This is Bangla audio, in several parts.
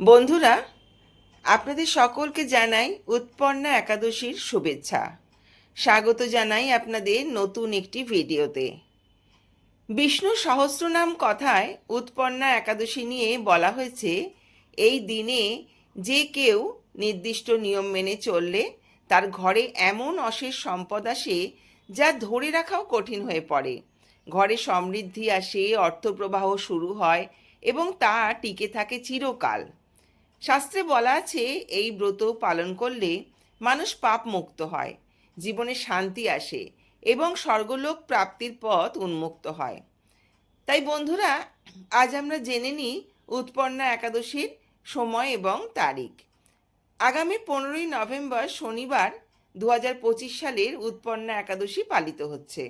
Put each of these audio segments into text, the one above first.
বন্ধুরা, আপনাদের সকলকে জানাই উৎপন্না একাদশীর শুভেচ্ছা। স্বাগত জানাই আপনাদের নতুন একটি ভিডিওতে। বিষ্ণু সহস্রনাম কথায় উৎপন্না একাদশী নিয়ে বলা হয়েছে, এই দিনে যে কেউ নির্দিষ্ট নিয়ম মেনে চললে তার ঘরে এমন অশেষ সম্পদ আসে যা ধরে রাখাও কঠিন হয়ে পড়ে। ঘরে সমৃদ্ধি আসে, অর্থপ্রবাহ শুরু হয় এবং তা টিকে থাকে চিরকাল। শাস্ত্রে বলা আছে, এই ব্রত পালন করলে মানুষ পাপ মুক্ত হয়, জীবনে শান্তি আসে এবং স্বর্গলোক প্রাপ্তির পথ উন্মুক্ত হয়। তাই বন্ধুরা, আজ আমরা জেনে নিই উৎপন্না একাদশীর সময় এবং তারিখ। আগামী পনেরোই নভেম্বর শনিবার দু হাজার পঁচিশ সালের উৎপন্না একাদশী পালিত হচ্ছে।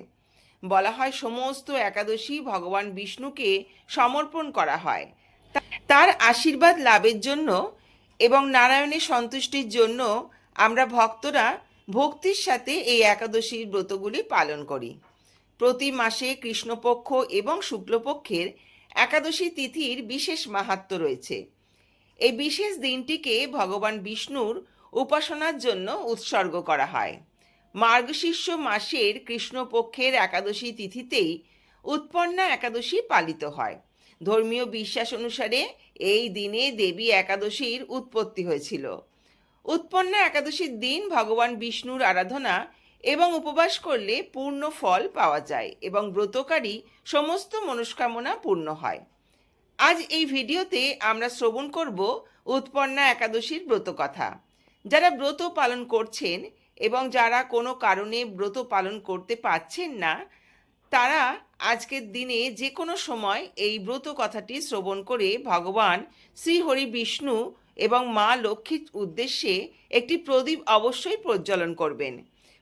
বলা হয় সমস্ত একাদশী ভগবান বিষ্ণুকে সমর্পণ করা হয়। তার আশীর্বাদ লাভের জন্য এবং নারায়ণের সন্তুষ্টির জন্য আমরা ভক্তরা ভক্তির সাথে এই একাদশীর ব্রতগুলি পালন করি। প্রতি মাসে কৃষ্ণপক্ষ এবং শুক্লপক্ষের একাদশী তিথির বিশেষ মাহাত্ম রয়েছে। এই বিশেষ দিনটিকে ভগবান বিষ্ণুর উপাসনার জন্য উৎসর্গ করা হয়। মার্গশীর্ষ মাসের কৃষ্ণপক্ষের একাদশী তিথিতেই উৎপন্না একাদশী পালিত হয়। ধর্মীয় বিশ্বাস অনুসারে এই দিনে দেবী একাদশীর উৎপত্তি হয়েছিল। উৎপন্ন একাদশীর দিন ভগবান বিষ্ণুর আরাধনা এবং উপবাস করলে পূর্ণ ফল পাওয়া যায় এবং ব্রতকারী সমস্ত মনস্কামনা পূর্ণ হয়। আজ এই ভিডিওতে আমরা শ্রবণ করব উৎপন্না একাদশীর ব্রত কথা। যারা ব্রত পালন করছেন এবং যারা কোনো কারণে ব্রত পালন করতে পারছেন না তারা আজকের দিনে যে কোনো সময় এই ব্রত কথাটি শ্রবণ করে ভগবান শ্রীহরি বিষ্ণু এবং মা লক্ষ্মীর উদ্দেশ্যে একটি প্রদীপ অবশ্যই প্রজ্বলন করবেন।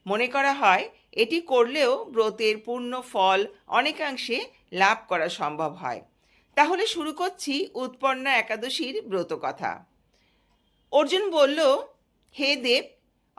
মনে করা হয়, এটি করলেও ব্রতের পূর্ণ ফল অনেকাংশে লাভ করা সম্ভব হয়। তাহলে শুরু করছি উৎপন্না একাদশীর ব্রত কথা। অর্জুন বলল, হে দেব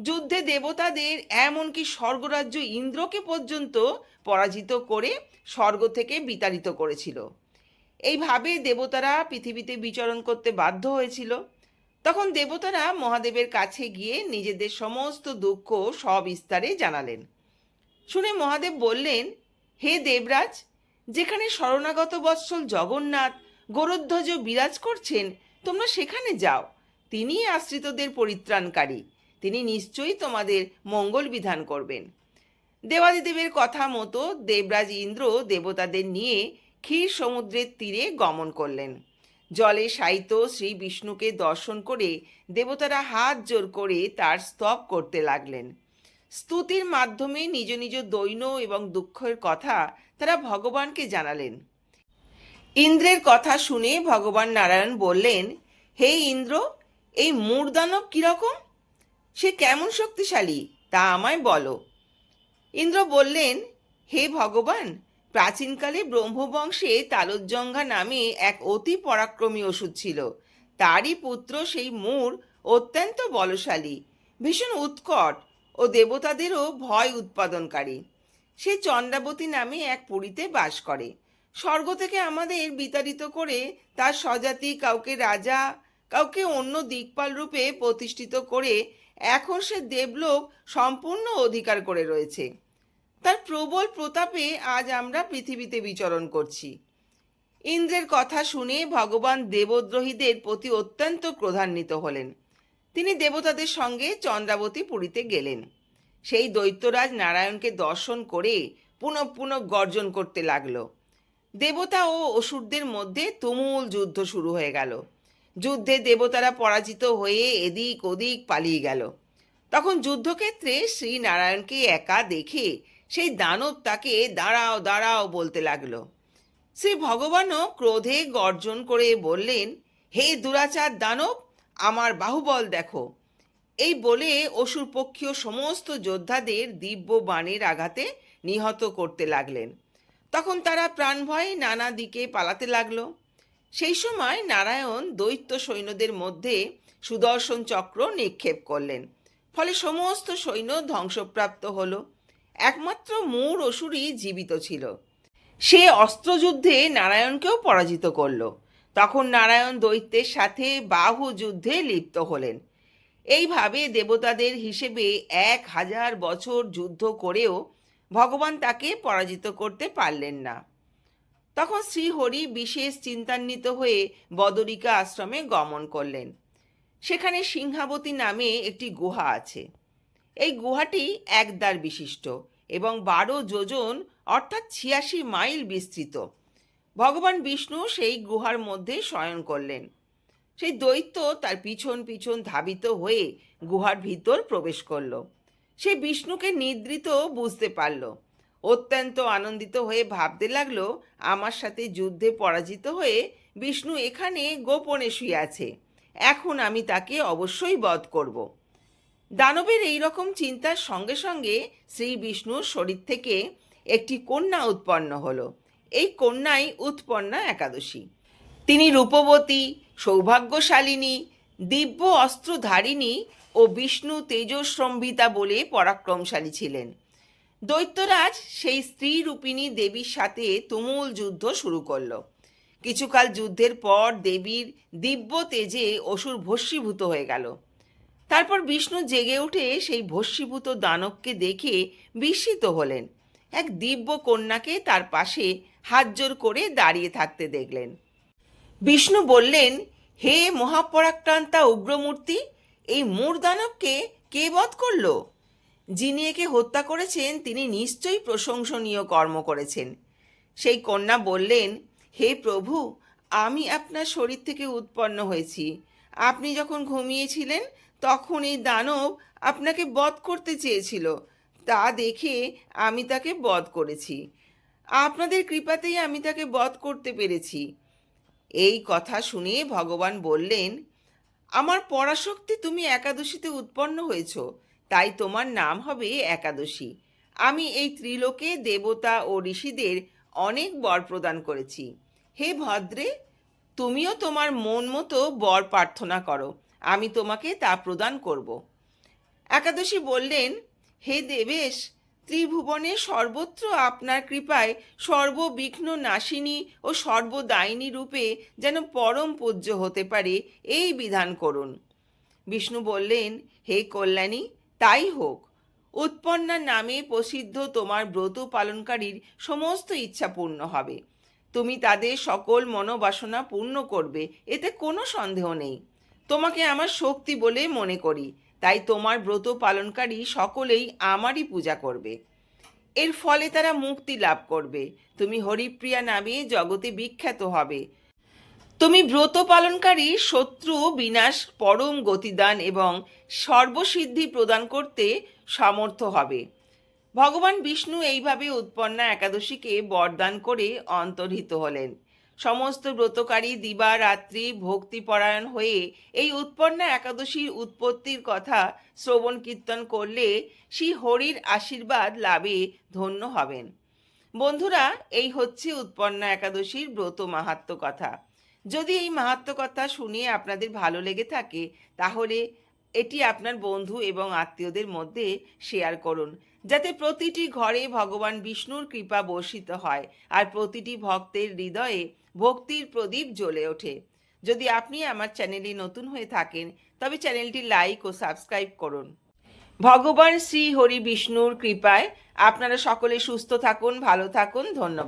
যুদ্ধে দেবতাদের এমনকি স্বর্গরাজ্য ইন্দ্রকে পর্যন্ত পরাজিত করে স্বর্গ থেকে বিতাড়িত করেছিল। এইভাবে দেবতারা পৃথিবীতে বিচরণ করতে বাধ্য হয়েছিল। তখন দেবতারা মহাদেবের কাছে গিয়ে নিজেদের সমস্ত দুঃখ সবিস্তারে জানালেন। শুনে মহাদেব বললেন, হে দেবরাজ, যেখানে শরণাগত বৎসল জগন্নাথ, গরুধ্বজ বিরাজ করছেন, তোমরা সেখানে যাও। তিনিই আশ্রিতদের পরিত্রাণকারী। তিনি নিশ্চয়ই তোমাদের মঙ্গল বিধান করবেন। দেবাদিদেবের কথা মতো দেবরাজ ইন্দ্র দেবতাদের নিয়ে ক্ষীর সমুদ্রের তীরে গমন করলেন। জলে শায়িত শ্রী বিষ্ণুকে দর্শন করে দেবতারা হাত জোর করে তার স্তব করতে লাগলেন। স্তুতির মাধ্যমে নিজ নিজ দৈন্য এবং দুঃখের কথা তারা ভগবানকে জানালেন। ইন্দ্রের কথা শুনে ভগবান নারায়ণ বললেন, হে ইন্দ্র, এই মূর্দানব কীরকম? সে কেমন শক্তিশালী, তা আমায় বলো। ইন্দ্র বললেন, হে ভগবান, প্রাচীনকালে ব্রহ্মবংশে তালোজ্জঙ্ঘা নামে এক অতি পরাক্রমী ওষুধ ছিল। তারই পুত্র সেই মূর অত্যন্ত বলশালী, ভীষণ উৎকট ও দেবতাদেরও ভয় উৎপাদনকারী। সে চন্দ্রাবতী নামে এক পুরীতে বাস করে। স্বর্গ থেকে আমাদের বিতাড়িত করে তার স্বজাতি কাউকে রাজা, কাউকে অন্য দিকপাল রূপে প্রতিষ্ঠিত করে এখন সে দেবলোক সম্পূর্ণ অধিকার করে রয়েছে। তার প্রবল প্রতাপে আজ আমরা পৃথিবীতে বিচরণ করছি। ইন্দ্রের কথা শুনে ভগবান দেবদ্রোহীদের প্রতি অত্যন্ত ক্রোধান্বিত হলেন। তিনি দেবতাদের সঙ্গে চন্দ্রাবতী পুরীতে গেলেন। সেই দৈত্যরাজ নারায়ণকে দর্শন করে পুনঃ পুনঃ গর্জন করতে লাগল। দেবতা ও অসুরদের মধ্যে তুমুল যুদ্ধ শুরু হয়ে গেল। যুদ্ধে দেবতারা পরাজিত হয়ে এদিক ওদিক পালিয়ে গেল। তখন যুদ্ধক্ষেত্রে শ্রীনারায়ণকে একা দেখে সেই দানব তাকে দাঁড়াও দাঁড়াও বলতে লাগল। শ্রী ভগবানও ক্রোধে গর্জন করে বললেন, হে দুরাচার দানব, আমার বাহুবল দেখো। এই বলে অসুর পক্ষীয় সমস্ত যোদ্ধাদের দিব্য বাণের আঘাতে নিহত করতে লাগলেন। তখন তারা প্রাণভয়ে নানা দিকে পালাতে লাগল। সেই সময় নারায়ণ দৈত্য সৈন্যদের মধ্যে সুদর্শন চক্র নিক্ষেপ করলেন। ফলে সমস্ত সৈন্য ধ্বংসপ্রাপ্ত হল। একমাত্র মূর অসুরই জীবিত ছিল। সে অস্ত্রযুদ্ধে নারায়ণকেও পরাজিত করল। তখন নারায়ণ দৈত্যের সাথে বাহু যুদ্ধে লিপ্ত হলেন। এইভাবে দেবতাদের হিসেবে এক হাজার বছর যুদ্ধ করেও ভগবান তাকে পরাজিত করতে পারলেন না। তখন শ্রীহরি বিশেষ চিন্তান্বিত হয়ে বদরিকা আশ্রমে গমন করলেন। সেখানে সিংহাবতী নামে একটি গুহা আছে। এই গুহাটি একদ্বার বিশিষ্ট এবং বারো যোজন, অর্থাৎ ছিয়াশি মাইল বিস্তৃত। ভগবান বিষ্ণু সেই গুহার মধ্যে শয়ন করলেন। সেই দৈত্য তার পিছন পিছন ধাবিত হয়ে গুহার ভিতর প্রবেশ করল। সে বিষ্ণুকে নিদ্রিত বুঝতে পারল। অত্যন্ত আনন্দিত হয়ে ভাবতে লাগল, আমার সাথে যুদ্ধে পরাজিত হয়ে বিষ্ণু এখানে গোপনে শুয়ে আছে। এখন আমি তাকে অবশ্যই বধ করব। দানবের এই রকম চিন্তার সঙ্গে সঙ্গে শ্রী বিষ্ণুর শরীর থেকে একটি কন্যা উৎপন্ন হলো। এই কন্যাই উৎপন্না একাদশী। তিনি রূপবতী, সৌভাগ্যশালিনী, দিব্য অস্ত্রধারিণী ও বিষ্ণু তেজস্রম্ভিতা বলে পরাক্রমশালী ছিলেন। দৈত্যরাজ সেই স্ত্রী রূপিণী দেবীর সাথে তুমুল যুদ্ধ শুরু করল। কিছুকাল যুদ্ধের পর দেবীর দিব্য তেজে অসুর ভস্মীভূত হয়ে গেল। তারপর বিষ্ণু জেগে উঠে সেই ভস্মীভূত দানবকে দেখে বিস্মিত হলেন। এক দিব্য কন্যাকে তার পাশে হাতজোর করে দাঁড়িয়ে থাকতে দেখলেন। বিষ্ণু বললেন, হে মহাপরাক্রান্তা উগ্রমূর্তি, এই মূর দানবকে কে বধ করল? যিনি একে হত্যা করেছেন, তিনি নিশ্চয়ই প্রশংসনীয় কর্ম করেছেন। সেই কন্যা বললেন, হে প্রভু, আমি আপনার শরীর থেকে উৎপন্ন হয়েছি। আপনি যখন ঘুমিয়েছিলেন, তখন এই দানব আপনাকে বধ করতে চেয়েছিল। তা দেখে আমি তাকে বধ করেছি। আপনাদের কৃপাতেই আমি তাকে বধ করতে পেরেছি। এই কথা শুনে ভগবান বললেন, আমার পরাশক্তি, তুমি একাদশীতে উৎপন্ন হয়েছ। তাই তোমার নাম হবে একাদশী। আমি এই ত্রিলোকে, দেবতা ও ঋষিদের অনেক বর প্রদান করেছি। হে ভদ্রে, তুমিও তোমার মন মতো বর প্রার্থনা করো। আমি তোমাকে তা প্রদান করব। একাদশী বললেন, হে দেবেশ, ত্রিভুবনে সর্বত্র আপনার কৃপায় সর্ববিঘ্ন নাশিনী ও সর্বদায়িনী রূপে যেন পরম পূজ্য হতে পারে, এই বিধান করুন। বিষ্ণু বললেন, হে কল্যাণী তাই হোক, উৎপন্না নামে প্রসিদ্ধ তোমার ব্রত পালনকারীর সমস্ত ইচ্ছা পূর্ণ হবে। তুমি তাদের সকল মনোবাসনা পূর্ণ করবে, এতে কোনো সন্দেহ নেই। তোমাকে আমার শক্তি বলে মনে করি, তাই তোমার ব্রত পালনকারী সকলেই আমারই পূজা করবে। এর ফলে তারা মুক্তি লাভ করবে। তুমি হরিপ্রিয়া নামে জগতে বিখ্যাত হবে। তুমি ব্রত পালনকারী শত্রু, বিনাশ, পরম গতিদান এবং সর্বসিদ্ধি প্রদান করতে সমর্থ হবে। ভগবান বিষ্ণু এইভাবে উৎপন্না একাদশীকে বরদান করে অন্তর্হিত হলেন। সমস্ত ব্রতকারী দিবা, রাত্রি, ভক্তিপরায়ণ হয়ে এই উৎপন্না একাদশীর উৎপত্তির কথা শ্রবণ কীর্তন করলে শ্রী হরির আশীর্বাদ লাভে ধন্য হবেন। বন্ধুরা, এই হচ্ছে উৎপন্না একাদশীর ব্রত মাহাত্ম কথা। যদি এই মাহাত্ম কথা শুনিয়ে আপনাদের ভালো লেগে থাকে, তাহলে এটি আপনার বন্ধু এবং আত্মীয়দের মধ্যে শেয়ার করুন, যাতে প্রতিটি ঘরে ভগবান বিষ্ণুর কৃপা বর্ষিত হয় আর প্রতিটি ভক্তের হৃদয়ে ভক্তির প্রদীপ জ্বলে ওঠে। যদি আপনি আমার চ্যানেলে নতুন হয়ে থাকেন, তবে চ্যানেলটি লাইক ও সাবস্ক্রাইব করুন। ভগবান শ্রী হরি বিষ্ণুর কৃপায় আপনারা সকলে সুস্থ থাকুন, ভালো থাকুন, ধন্যবাদ।